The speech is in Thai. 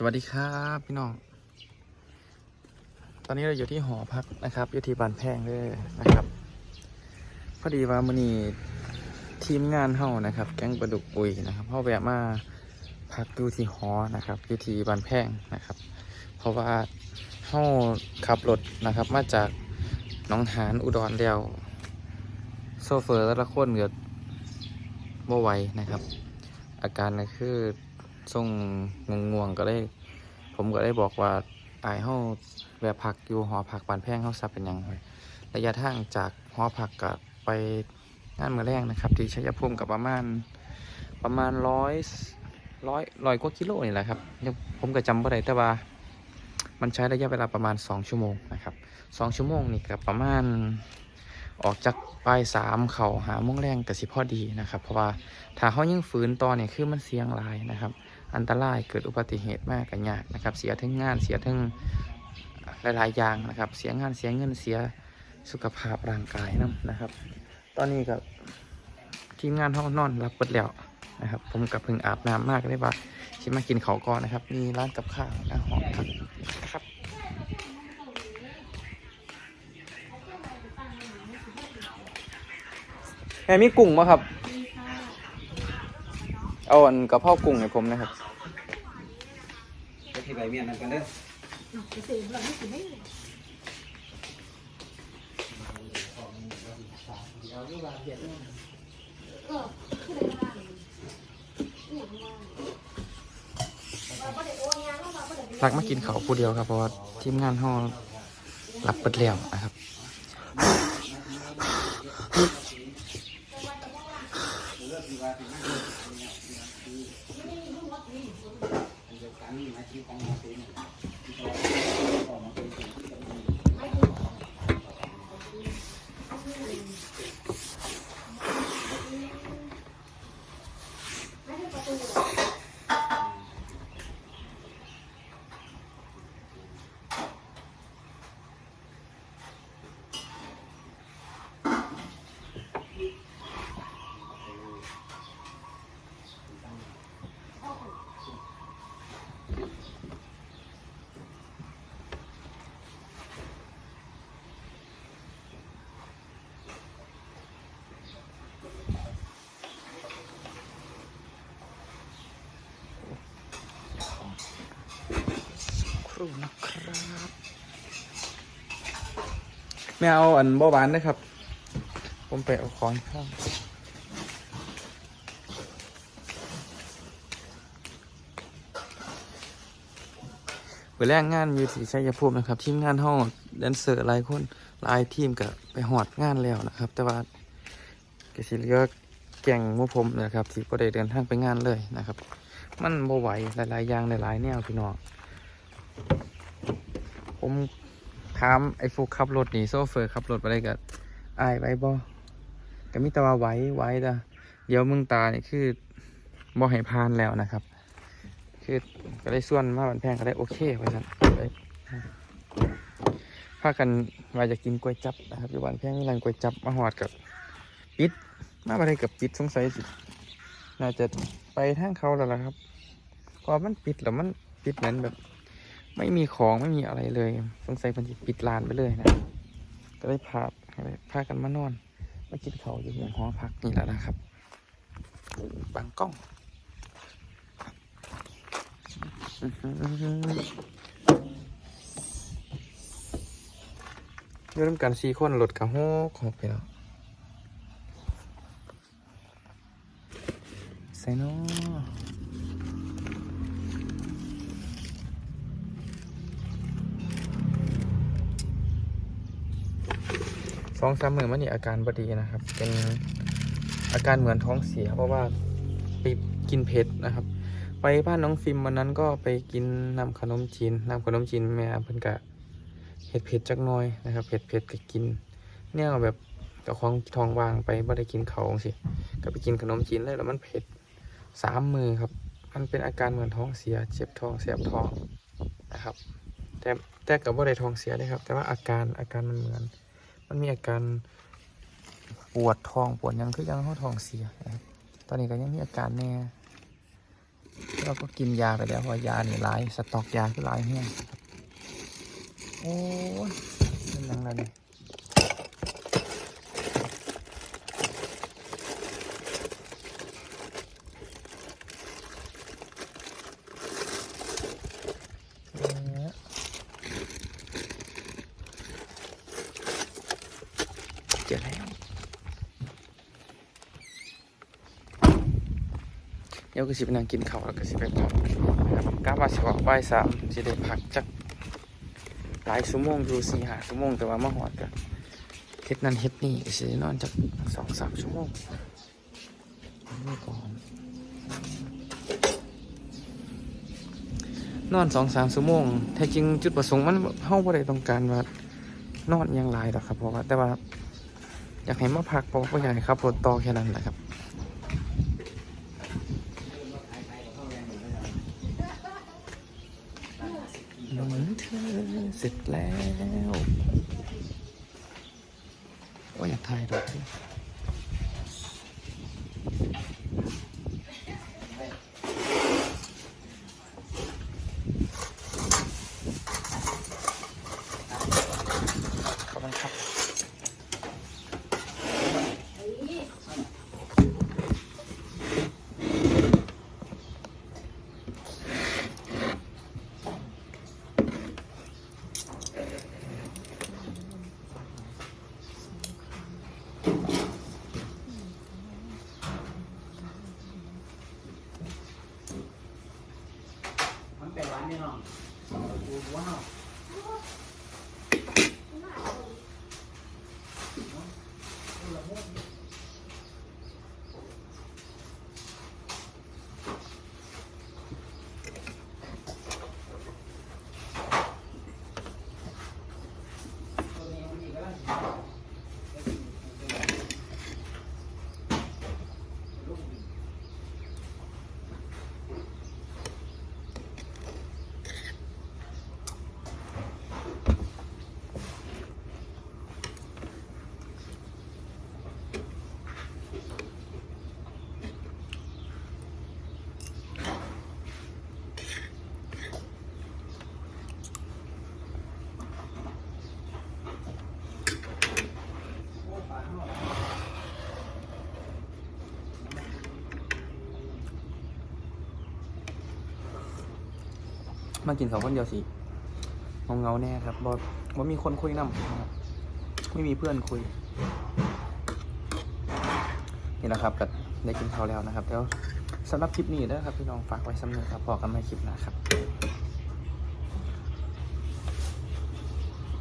สวัสดีครับพี่น้อง ตอนนี้เราอยู่ที่หอพักนะครับอยู่ที่บานแพงเลยนะครับ พอดีว่ามื้อนี้ทีมงานเฮานะครับ แก๊งประดุกปุยนะครับเฮาแวะมาพักอยู่ที่หอนะครับอยู่ที่บานแพงนะครับ เพราะว่าเฮาขับรถนะครับ มาจากหนองหานอุดรเดียวโซเฟอร์แต่ละคนเกิดบ่ไหวนะครับ อาการก็คือ ทรงง่วงๆก็เลยผมก็ได้บอกว่าอายเฮาแวะพักอยู่หอพักบานแพงเฮาซับเป็นยังไงระยะทางจากหอพักกับไปงานมือแรงนะครับ ที่ชัยภูมิกับประมาณประมาณร้อยร้อยร้อยกว่ากิโลนี่แหละครับยังผมก็จำบ่ได้แต่ว่า มันใช้ระยะเวลาประมาณ 2 ชั่วโมงนะครับสองชั่วโมงนี่กับประมาณออกจากปลายสามเข่าหาโมงแรงกับสิพอดีนะครับ เพราะว่าถ้าเขายังฝืนต่อเนี่ยคือมันเสี่ยงลายนะครับ อันตรายเกิดอุบัติเหตุมากกันยากนะครับ เสียทั้งงานเสียทั้งหลายๆอย่างนะครับ เสียงานเสียเงินเสียสุขภาพร่างกายนํนะครับ ตอนนี้กับทีมงานห้องนอนรับเปิดแล้วนะครับ ผมกับพิ่งอาบน้ำมากเลยว่าชิมากินเขาวก่อนนะครับ มีร้านกับข้าวหน้าหอพักนะครับแม่มีกุ้งไหมครับ เอาอันกระเพรากุ้งให้ผมนะครับไปที่ใบเมียนนั่นกันเด้อรักมากินเขาวผู้เดียวครับเพราะว่าทีมงานห้องรับเปิดแล้วนะครับ ค รูนะครับไม่เอาอันเบาหวานนะครับ ผมไปเอาของข้างเวลางานอยู่ที่ชัยภูมินะครับ ทีมงานห้องแดนเซอร์หลายคนหลายทีมกับไปหอดงานแล้วนะครับ แต่ว่าก็สิเลือแก่งมู่ผมนะครับที่ก็ได้เดินทางไปงานเลยนะครับ มันบ่ไหวหลายๆอย่างหลายๆแนวพี่น้อง ผมถามไอ้ฟูกขับรถนี่โซเฟอร์ขับรถไปได้กับอายไว้บ่ก็มีแต่ว่าไหว้ไหว้จ้ะเดี๋ยวมึงตานี่คือบ่ให้พานแล้วนะครับ คือก็ได้ส่วนมาบันแพงก็ได้โอเคไว้สั่นได้พากันว่าจะกินก๋วยจับนะครับอยู่บ้านแพงมีร้านก๋วยจับมาหอดกับปิดมาอะไรกับปิดสงสัยสิน่าจะไปทางเขาแล้วล่ะครับพอมันปิดแล้วมันปิดเหมือนแบบ ไม่มีของไม่มีอะไรเลย สงสัยมันจะปิดร้านไปเลยนะ ก็ได้พาพากันมานอน มากินเขาอยู่ในหอพักนี่แหละนะครับ บางกล้องอื้อหืออยู่มกันสี่คนรถกระโหกหกไปแล้วใส่น้อ สองสามมือมันนี่อาการบดีนะครับ เป็นอาการเหมือนท้องเสีย เพราะว่าไปกินเผ็ดนะครับ ไปบ้านน้องฟิล์มวันนั้นก็ไปกินน้ำขนมจีนน้ำขนมจีนแม่เพิ่นกะเห็ดเผ็ดจักหน้อยนะครับเผ็ดเผ็ดก็กิน เนี่ยแบบกับของทองวางไปไม่ได้กินเขาสิก็ไปกินขนมจีนเลยแล้วมันเผ็ดสามมือครับ มันเป็นอาการเหมือนท้องเสีย เจ็บท้องแสบท้องนะครับ แต่แต่กับว่าได้ท้องเสียเลยครับ แต่ว่าอาการอาการมันเหมือน มันมีอาการปวดท้องปวดยังคือยังเขาท้องเสียนะครับตอนนี้ก็ยังมีอาการแน่เราก็กินยาไปแล้วเพราะยาเนี่ยหลายสต็อกยาคือหลายแห้งโอ้ยเป็นยังไงเนี่ย เจอแล้วเดี๋ยวก็สิไปนั่งกินข้าวแล้วก็สิไปพักนะครับกะว่าสิออกบ่ายสามสิได้พักจักหลายชั่วโมงอยู่สี่ห้าชั่วโมงแต่ว่ามาหอดกันเฮ็ดนั่นเฮ็ดนี่ก็สินอนจักสองสามชั่วโมงนี่ก่อนนอนสองสามชั่วโมงแท้จริงจุดประสงค์มันเฮาบ่ได้ต้องการว่านอนอยังหลายดอกครับเพราะว่าแต่ว่า อยากให้มาพักเพราว่าอยากให้ขับรถต่อแค่นั้นแหละครับหนุนเธอเสร็จแล้วว่าอยากถ่ายรูปด้ มากินสองคนเดียวสิเงาเงาแน่ครับบอบ่มีคนคุยนำครับไม่มีเพื่อนคุย นี่แหละครับก็ได้กินเขาแล้วนะครับ แล้วสำหรับคลิปนี้นะครับพี่น้องฝากไว้สำเนาครับพอกันไม่คลิปนะครับ